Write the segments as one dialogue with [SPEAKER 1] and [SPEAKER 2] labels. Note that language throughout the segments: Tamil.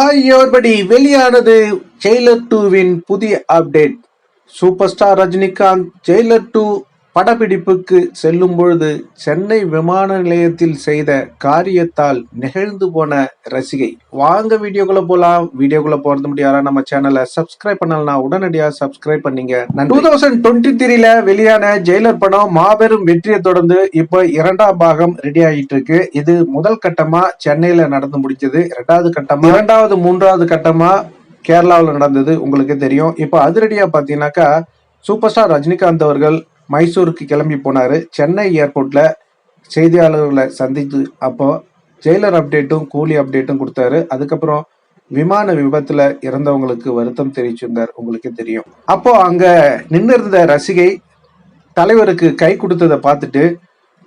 [SPEAKER 1] ஆகியோர்படி வெளியானது ஜெயிலர் டூவின் புதிய update super star Rajinikanth Jailer two படப்பிடிப்புக்கு செல்லும் பொழுது சென்னை விமான நிலையத்தில் செய்த காரியத்தால் நெகிழ்ந்து போன ரசிகை. வாங்க வீடியோக்குள்ள போலாம். வீடியோக்குள்ள போறது முடியாதா நம்ம சேனலை சப்ஸ்கிரைப் பண்ணலனா உடனடியா சப்ஸ்கிரைப் பண்ணீங்க. டூ தௌசண்ட் டுவெண்ட்டி த்ரீல வெளியான ஜெயிலர் படம் மாபெரும் வெற்றியை தொடர்ந்து இப்போ இரண்டாம் பாகம் ரெடி ஆகிட்டு இருக்கு இது முதல் கட்டமா சென்னையில நடந்து முடிஞ்சது. இரண்டாவது கட்டமா இரண்டாவது மூன்றாவது கட்டமா கேரளாவில் நடந்தது. உங்களுக்கு தெரியும். இப்போ அதிரடியா பார்த்தீங்கன்னாக்கா சூப்பர் ஸ்டார் ரஜினிகாந்த் அவர்கள் மைசூருக்கு கிளம்பி போனார். சென்னை ஏர்போர்ட்டில் செய்தியாளர்களை சந்தித்து அப்போ ஜெயிலர் அப்டேட்டும் கூலி அப்டேட்டும் கொடுத்தாரு. அதுக்கப்புறம் விமான விபத்துல இறந்தவங்களுக்கு வருத்தம் தெரிவிச்சிருந்தார். உங்களுக்கு தெரியும். அப்போ அங்க நின்று இருந்த ரசிகை தலைவருக்கு கை கொடுத்ததை பார்த்துட்டு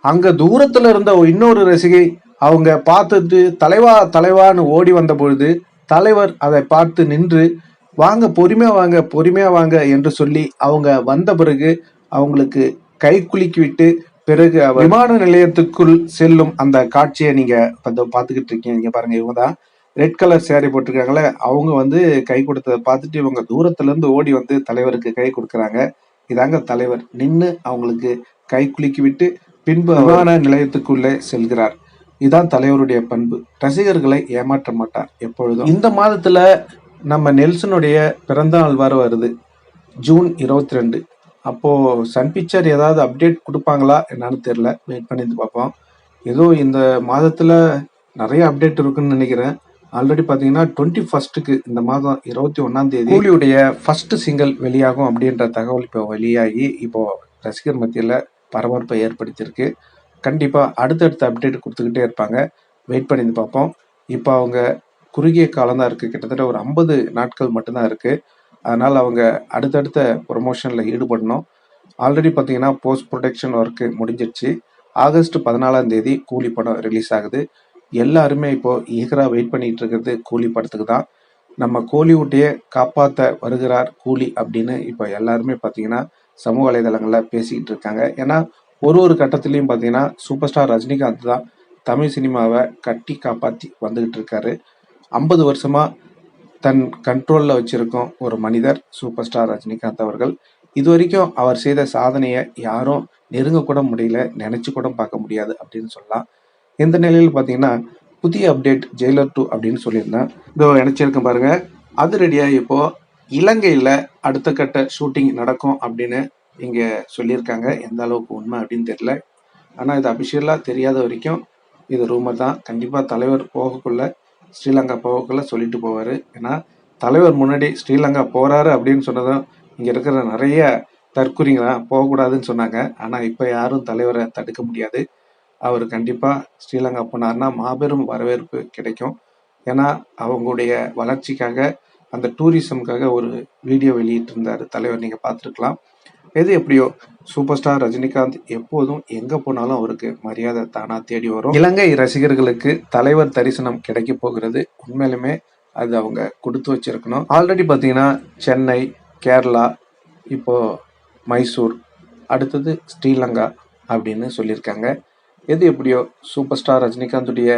[SPEAKER 1] அங்க தூரத்துல இருந்த இன்னொரு ரசிகை அவங்க பார்த்துட்டு தலைவா தலைவான்னு ஓடி வந்த பொழுது தலைவர் அதை பார்த்து நின்று வாங்க பொறுமையா வாங்க பொறுமையா வாங்க என்று சொல்லி அவங்க வந்த பிறகு அவங்களுக்கு கை குலுக்கி விட்டு பிறகு அவர் விமான நிலையத்துக்குள் செல்லும் அந்த காட்சியை நீங்க வந்து பார்த்துக்கிட்டு இருக்கீங்க. நீங்க பாருங்க இவங்க தான் ரெட் கலர் சேரீ போட்டிருக்காங்களே அவங்க வந்து கை கொடுத்ததை பார்த்துட்டு இவங்க தூரத்துல இருந்து ஓடி வந்து தலைவருக்கு கை கொடுக்குறாங்க. இதாங்க தலைவர். நின்று அவங்களுக்கு கை குலுக்கி விட்டு பின்பு விமான நிலையத்துக்குள்ளே செல்கிறார். இதான் தலைவருடைய பண்பு. ரசிகர்களை ஏமாற்ற மாட்டார் எப்பொழுதும். இந்த மாதத்துல நம்ம நெல்சனுடைய பிறந்த நாள் வர வருது. ஜூன் இருபத்தி ரெண்டு. அப்போ சன் பிக்சர் ஏதாவது அப்டேட் கொடுப்பாங்களா என்னன்னு தெரியல. வெயிட் பண்ணி பார்ப்போம். ஏதோ இந்த மாதத்துல நிறைய அப்டேட் இருக்குன்னு நினைக்கிறேன். ஆல்ரெடி பார்த்தீங்கன்னா டுவெண்ட்டி ஃபர்ஸ்ட்டுக்கு இந்த மாதம் இருபத்தி ஒன்றாம் தேதி கூலியுடைய ஃபர்ஸ்ட் சிங்கிள் வெளியாகும் அப்படின்ற தகவல் இப்போ வெளியாகி இப்போ ரசிகர் மத்தியில் பரபரப்பை ஏற்படுத்தியிருக்கு. கண்டிப்பாக அடுத்தடுத்த அப்டேட் கொடுத்துக்கிட்டே இருப்பாங்க. வெயிட் பண்ணி பார்ப்போம். இப்போ அவங்க குறுகிய காலம் தான் இருக்குது கிட்டத்தட்ட ஒரு ஐம்பது நாட்கள் மட்டும்தான் இருக்குது அதனால் அவங்க அடுத்தடுத்த ப்ரொமோஷனில் ஈடுபடணும். ஆல்ரெடி பார்த்தீங்கன்னா போஸ்ட் ப்ரொடெக்ஷன் ஒர்க்கு முடிஞ்சிடுச்சு ஆகஸ்ட் பதினாலாம் தேதி கூலி படம் ரிலீஸ் ஆகுது. எல்லாருமே இப்போ ஈகராக வெயிட் பண்ணிகிட்டு இருக்கிறது கூலி படத்துக்கு தான். நம்ம கோலிவுட்டையே காப்பாற்ற வருகிறார் கூலி அப்படின்னு இப்போ எல்லாருமே பார்த்தீங்கன்னா சமூக வலைதளங்களில் பேசிக்கிட்டு இருக்காங்க. ஏன்னா ஒரு ஒரு கட்டத்துலேயும் பார்த்தீங்கன்னா சூப்பர் ஸ்டார் ரஜினிகாந்த் தான் தமிழ் சினிமாவை கட்டி காப்பாற்றி வந்துக்கிட்டு இருக்காரு. ஐம்பது வருஷமாக தன் கண்ட்ரோலில் வச்சிருக்கும் ஒரு மனிதர் சூப்பர் ஸ்டார் ரஜினிகாந்த் அவர்கள். இது வரைக்கும் அவர் செய்த சாதனையை யாரும் நெருங்கக்கூட முடியல நினச்சி கூட பார்க்க முடியாது அப்படின்னு சொல்லலாம். இந்த நிலையில் பார்த்தீங்கன்னா புதிய அப்டேட் ஜெயிலர் டூ அப்படின்னு சொல்லியிருந்தேன். இதோ நினச்சிருக்கேன் பாருங்கள் அது ரெடியாக இப்போது இலங்கையில் அடுத்த கட்ட ஷூட்டிங் நடக்கும் அப்படின்னு இங்கே சொல்லியிருக்காங்க. எந்த அளவுக்கு உண்மை அப்படின்னு தெரியல. ஆனால் இது அபிஷியலாக தெரியாத வரைக்கும் இது ரூமர் தான். கண்டிப்பாக தலைவர் போகக்குள்ள ஸ்ரீலங்கா போகக்குள்ள சொல்லிட்டு போவார். ஏன்னா தலைவர் முன்னாடி ஸ்ரீலங்கா போகிறாரு அப்படின்னு சொன்னதும் இங்கே இருக்கிற நிறைய தற்குறிங்களாம் போகக்கூடாதுன்னு சொன்னாங்க. ஆனால் இப்போ யாரும் தலைவரை தடுக்க முடியாது. அவர் கண்டிப்பாக ஸ்ரீலங்கா போனார்னா மாபெரும் வரவேற்பு கிடைக்கும். ஏன்னா அவங்களுடைய வளர்ச்சிக்காக அந்த டூரிசம்காக ஒரு வீடியோ வெளியிட்டிருந்தார். தலைவர் நீங்கள் பார்த்துருக்கலாம். எது எப்படியோ சூப்பர் ஸ்டார் ரஜினிகாந்த் எப்போதும் எங்கே போனாலும் அவருக்கு மரியாதை தானா தேடி வரும். இலங்கை ரசிகர்களுக்கு தலைவர் தரிசனம் கிடைக்க போகிறது. உண்மையிலுமே அது அவங்க கொடுத்து வச்சிருக்கணும். ஆல்ரெடி பார்த்தீங்கன்னா சென்னை கேரளா இப்போது மைசூர் அடுத்தது ஸ்ரீலங்கா அப்படின்னு சொல்லியிருக்காங்க. எது எப்படியோ சூப்பர் ஸ்டார் ரஜினிகாந்துடைய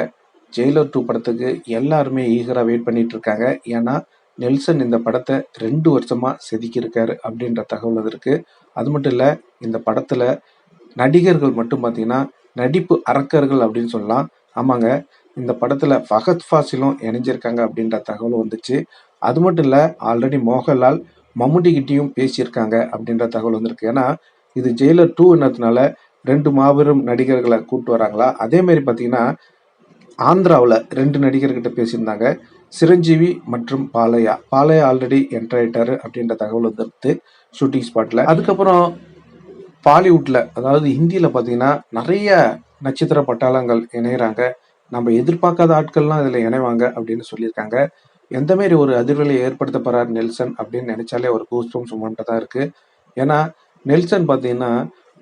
[SPEAKER 1] ஜெயிலர் டூ படத்துக்கு எல்லாருமே ஈகராக வெயிட் பண்ணிட்டு இருக்காங்க. ஏன்னா நெல்சன் இந்த படத்தை ரெண்டு வருஷமாக செதுக்கியிருக்காரு அப்படின்ற தகவல் இருக்கு. அது மட்டும் இல்லை இந்த படத்தில் நடிகர்கள் மட்டும் பார்த்தீங்கன்னா நடிப்பு அரக்கர்கள் அப்படின்னு சொல்லலாம். ஆமாங்க இந்த படத்தில் ஃபகத் ஃபாசிலும் இணைஞ்சிருக்காங்க அப்படின்ற தகவல் வந்துச்சு. அது மட்டும் இல்லை ஆல்ரெடி மோகன்லால் மம்முட்டிக்கிட்டையும் பேசியிருக்காங்க அப்படின்ற தகவல் வந்திருக்கு. ஏன்னா இது ஜெயிலர் டூன்றதுனால ரெண்டு மாபெரும் நடிகர்களை கூப்பிட்டு வராங்களா? அதே மாதிரி பார்த்தீங்கன்னா ஆந்திராவில் ரெண்டு நடிகர்கிட்ட பேசியிருந்தாங்க. சிரஞ்சீவி மற்றும் பாலையா. பாலையா ஆல்ரெடி என்டர் ஆயிட்டாரு அப்படின்ற தகவல் வந்துருது ஷூட்டிங் ஸ்பாட்ல அதுக்கப்புறம் பாலிவுட்ல அதாவது ஹிந்தியில பார்த்தீங்கன்னா நிறைய நட்சத்திர பட்டாளங்கள் இணையறாங்க. நம்ம எதிர்பார்க்காத ஆட்கள்லாம் இதுல இணைவாங்க அப்படின்னு சொல்லியிருக்காங்க. எந்த மாரி ஒரு அதிர்வலை ஏற்படுத்த போறார் நெல்சன் அப்படின்னு நினைச்சாலே ஒரு கூஸ்பம் சுமன்ட்டு தான் இருக்கு. ஏன்னா நெல்சன் பார்த்தீங்கன்னா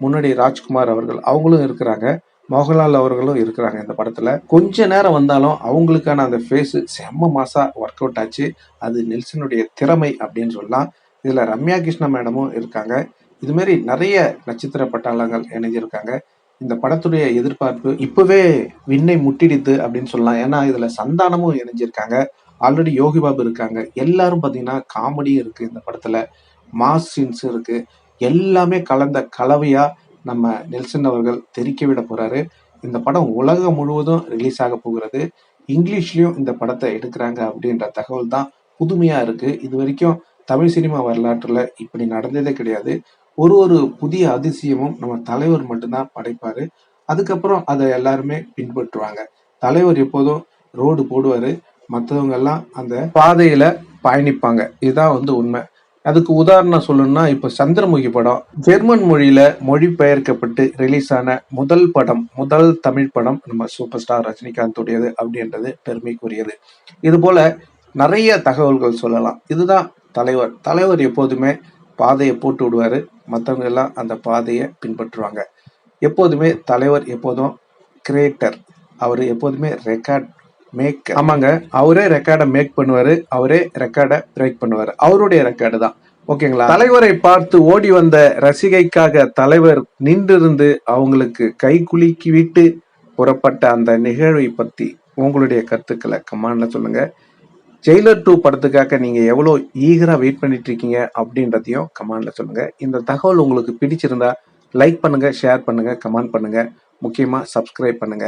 [SPEAKER 1] முன்னாடி ராஜ்குமார் அவர்கள் அவங்களும் இருக்கிறாங்க. மோகன்லால் அவர்களும் இருக்கிறாங்க இந்த படத்துல. கொஞ்ச நேரம் வந்தாலும் அவங்களுக்கான அந்த ஃபேஸ் செம்ம மாசா ஒர்க் அவுட் ஆச்சு. அது நெல்சனுடைய திறமை அப்படின்னு சொல்லலாம். இதுல ரம்யா கிருஷ்ணா மேடமும் இருக்காங்க. இது நிறைய நட்சத்திர பட்டாளங்கள் இணைஞ்சிருக்காங்க. இந்த படத்துடைய எதிர்பார்ப்பு இப்பவே விண்ணை முட்டிடுது அப்படின்னு சொல்லலாம். ஏன்னா இதுல சந்தானமும் இணைஞ்சிருக்காங்க. ஆல்ரெடி யோகி பாபு இருக்காங்க. எல்லாரும் பார்த்தீங்கன்னா காமெடியும் இருக்கு இந்த படத்துல. மாஸ் சீன்ஸ் இருக்கு. எல்லாமே கலந்த கலவையா நம்ம நெல்சன் அவர்கள் தெரிக்க விட போறாரு. இந்த படம் உலகம் முழுவதும் ரிலீஸ் ஆக போகிறது. இங்கிலீஷ்லயும் இந்த படத்தை எடுக்கிறாங்க அப்படின்ற தகவல் தான் புதுமையா இருக்கு. இது வரைக்கும் தமிழ் சினிமா வரலாற்றுல இப்படி நடந்ததே கிடையாது. ஒரு ஒரு புதிய அதிசயமும் நம்ம தலைவர் மட்டும்தான் படைப்பாரு. அதுக்கப்புறம் அதை எல்லாருமே பின்பற்றுவாங்க. தலைவர் எப்போதும் ரோடு போடுவாரு. மற்றவங்க எல்லாம் அந்த பாதையில பயணிப்பாங்க. இதுதான் வந்து உண்மை. அதுக்கு உதாரணம் சொல்லணும்னா இப்போ சந்திரமுகி படம் ஜெர்மன் மொழியில மொழிபெயர்க்கப்பட்டு ரிலீஸ் ஆன முதல் படம் முதல் தமிழ் படம் நம்ம சூப்பர் ஸ்டார் ரஜினிகாந்த் உடையது அப்படின்றது பெருமைக்குரியது. இது போல நிறைய தகவல்கள் சொல்லலாம். இதுதான் தலைவர். தலைவர் எப்போதுமே பாதையை போட்டு விடுவாரு. மற்றவங்க எல்லாம் அந்த பாதையை பின்பற்றுவாங்க. எப்போதுமே தலைவர் எப்போதும் கிரியேட்டர் அவர் எப்போதுமே ரெக்கார்ட் மேக் ஆமாங்க. அவரே ரெக்கார்டை மேக் பண்ணுவாரு. அவரே ரெக்கார்டை பிரேக் பண்ணுவாரு. அவருடைய ரெக்கார்டு தான். ஓகேங்களா தலைவரை பார்த்து ஓடி வந்த ரசிகைக்காக தலைவர் நின்றிருந்து அவங்களுக்கு கை குலுக்கி விட்டு புறப்பட்ட அந்த நிகழ்வை பத்தி உங்களுடைய கருத்துக்களை கமெண்ட்ல சொல்லுங்க. ஜெயிலர் டூ படத்துக்காக நீங்க எவ்வளவு ஈகரா வெயிட் பண்ணிட்டு இருக்கீங்க அப்படின்றதையும் கமெண்ட்ல சொல்லுங்க. இந்த தகவல் உங்களுக்கு பிடிச்சிருந்தா லைக் பண்ணுங்க ஷேர் பண்ணுங்க கமெண்ட் பண்ணுங்க. முக்கியமா சப்ஸ்கிரைப் பண்ணுங்க.